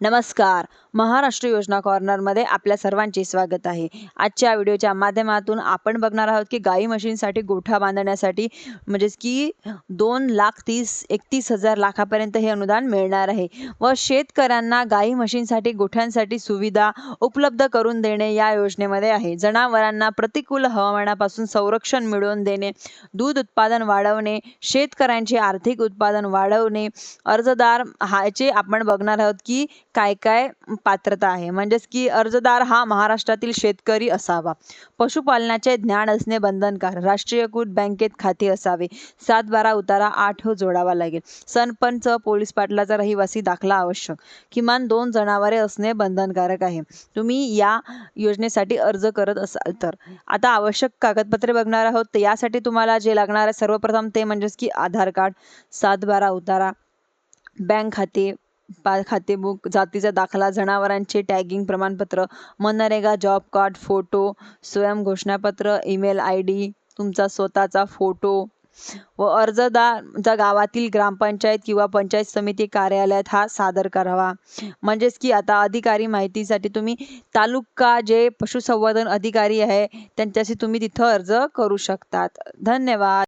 नमस्कार. महाराष्ट्र योजना कॉर्नरमध्ये आपल्या सर्वांचे स्वागत आहे. आजच्या व्हिडिओच्या माध्यमातून आपण बघणार आहोत की गाई म्हशींसाठी गोठा बांधण्यासाठी म्हणजेच की दोन लाख तीस एकतीस हजार लाखापर्यंत हे अनुदान मिळणार आहे व शेतकऱ्यांना गाई म्हशींसाठी गोठ्यांसाठी सुविधा उपलब्ध करून देणे या योजनेमध्ये आहे. जनावरांना प्रतिकूल हवामानापासून संरक्षण मिळवून देणे दूध उत्पादन वाढवणे शेतकऱ्यांचे आर्थिक उत्पादन वाढवणे अर्जदार ह्याचे आपण बघणार आहोत की काय काय पात्रता आहे? म्हणजेच की अर्जदार हा महाराष्ट्रातील शेतकरी असावा. पशुपालनाचे ज्ञान असणे बंधनकार राष्ट्रीयकृत बँकेत खाते असावे. सात बारा उतारा आठ हो जोडावा लागेल. सरपंच पोलीस पाटलाचा रहिवासी दाखला आवश्यक. किमान दोन जनावरे असणे बंधनकारक आहे. तुम्ही या योजनेसाठी अर्ज करत असाल तर. आता आवश्यक कागदपत्रे बघणार आहोत. तर यासाठी तुम्हाला जे लागणार आहे सर्वप्रथम ते म्हणजेच की आधार कार्ड सात बारा उतारा बँक खाते पा खातेबुक जातीचा दाखला जनावरांचे टॅगिंग प्रमाणपत्र मनरेगा जॉब कार्ड फोटो स्वयं घोषणापत्र ईमेल आय डी तुमचा स्वतःचा फोटो व अर्जदार ज्या गावातील ग्रामपंचायत किंवा पंचायत समिती कार्यालयात हा सादर करावा. म्हणजेच की आता अधिकारी माहितीसाठी तुम्ही तालुका जे पशुसंवर्धन अधिकारी आहे त्यांच्याशी तुम्ही तिथं अर्ज करू शकतात. धन्यवाद.